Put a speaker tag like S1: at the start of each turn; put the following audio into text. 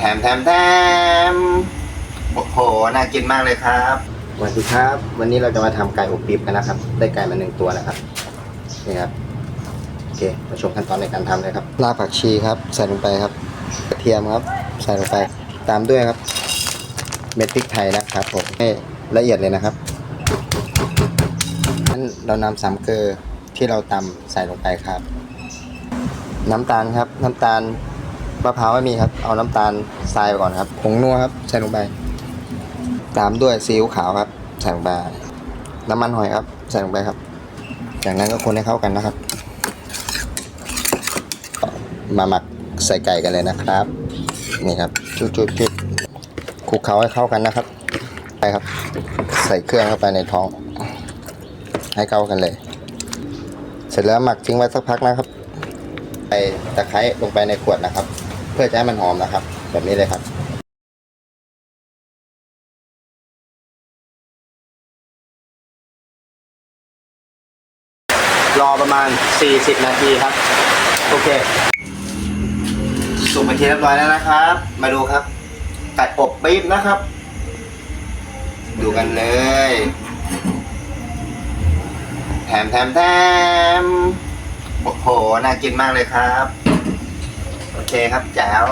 S1: แถมแถมแถมโอ้โห น่ากินมากเลยครับสวัสดีครับ วันนี้เราจะมาทำไก่อบปี๊บกันนะครับ ได้ไก่มาหนึ่งตัวนะครับ นี่ครับ โอเค มาชมขั้นตอนในการทำเลยครับ รากผักชีครับ ใส่ลงไปครับ กระเทียมครับ ใส่ลงไป ตามด้วยครับ เม็ดพริกไทยนะครับผมให้ละเอียดเลยนะครับนั้นเรานำสามเกลือที่เราตำใส่ลงไปครับ น้ำตาลครับ น้ำตาล มะพร้าวไม่มีครับ เอาน้ำตาลทรายไปก่อนครับ ผงนัวครับ ใส่ลงไป ตามด้วยซีอิ๊วขาวครับ ใส่ลงไป น้ำมันหอยครับ ใส่ลงไปครับ จากนั้นก็คนให้เข้ากันนะครับ มาหมักใส่ไก่กันเลยนะครับ นี่ครับ จุดจุดจุดคลุกเคล้าให้เข้ากันนะครับ ไปครับ ใส่เครื่องเข้าไปในท้อง ให้เข้ากันเลย เสร็จแล้วหมักทิ้งไว้สักพักนะครับใส่ตะไคร้ลงไปในขวดนะครับ พื่อจะให้มันหอมนะครับ แบบนี้เลยครับรอประมาณ 40 นาทีครับ โอเค สุกเป็นที่เรียบร้อยแล้วนะครับ มาดูครับไก่อบปี๊บนะครับ ดูกันเลย แถมแถมแถมโอ้โห น่ากินมากเลยครับ โอเคครับแจ๋ว